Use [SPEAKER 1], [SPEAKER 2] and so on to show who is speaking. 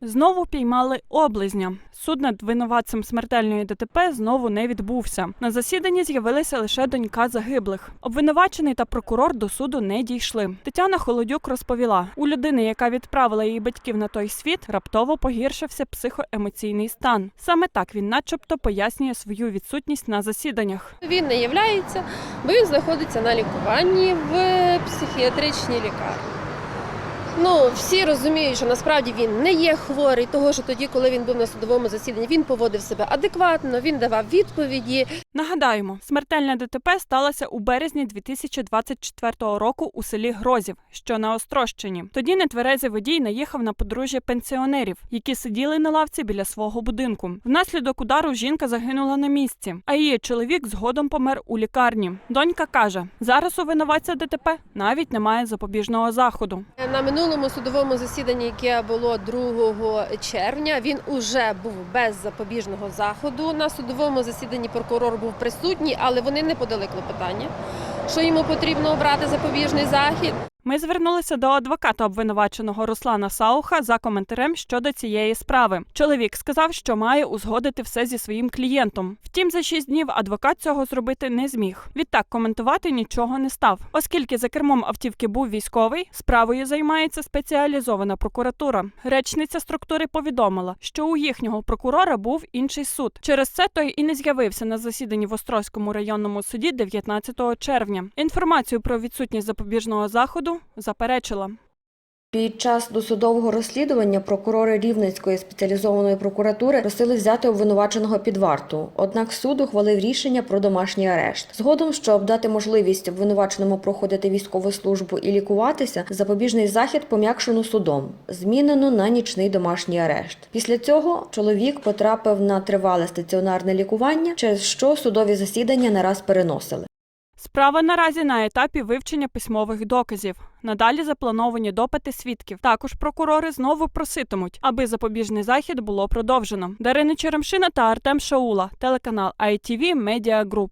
[SPEAKER 1] Знову піймали облизня. Суд над винуватцем смертельної ДТП знову не відбувся. На засіданні з'явилася лише донька загиблих. Обвинувачений та прокурор до суду не дійшли. Тетяна Холодюк розповіла: у людини, яка відправила її батьків на той світ, раптово погіршився психоемоційний стан. Саме так він, начебто, пояснює свою відсутність на засіданнях.
[SPEAKER 2] Він не являється, бо він знаходиться на лікуванні в психіатричній лікарні. Ну, всі розуміють, що насправді він не є хворий, того що тоді, коли він був на судовому засіданні, він поводив себе адекватно, він давав відповіді.
[SPEAKER 1] Нагадаємо, смертельне ДТП сталося у березні 2024 року у селі Грозів, що на Острощині. Тоді нетверезий водій наїхав на подружжя пенсіонерів, які сиділи на лавці біля свого будинку. Внаслідок удару жінка загинула на місці, а її чоловік згодом помер у лікарні. Донька каже: зараз у винуватця ДТП навіть немає запобіжного заходу.
[SPEAKER 2] На минулому судовому засіданні, яке було 2 червня, він уже був без запобіжного заходу. На судовому засіданні прокурор був присутній, але вони не подали клопотання, що йому потрібно обрати запобіжний захід.
[SPEAKER 1] Ми звернулися до адвоката обвинуваченого Руслана Сауха за коментарем щодо цієї справи. Чоловік сказав, що має узгодити все зі своїм клієнтом. Втім, за шість днів адвокат цього зробити не зміг. Відтак коментувати нічого не став, оскільки за кермом автівки був військовий. Справою займається спеціалізована прокуратура. Речниця структури повідомила, що у їхнього прокурора був інший суд. Через це той і не з'явився на засіданні в Острозькому районному суді 19 червня. Інформацію про відсутність запобіжного заходу заперечила.
[SPEAKER 3] Під час досудового розслідування прокурори Рівненської спеціалізованої прокуратури просили взяти обвинуваченого під варту. Однак суд ухвалив рішення про домашній арешт. Згодом, щоб дати можливість обвинуваченому проходити військову службу і лікуватися, запобіжний захід пом'якшено судом, змінено на нічний домашній арешт. Після цього чоловік потрапив на тривале стаціонарне лікування, через що судові засідання не раз переносили.
[SPEAKER 1] Справа наразі на етапі вивчення письмових доказів. Надалі заплановані допити свідків. Також прокурори знову проситимуть, аби запобіжний захід було продовжено. Дарина Черемшина та Артем Шаула, телеканал ITV Media Group.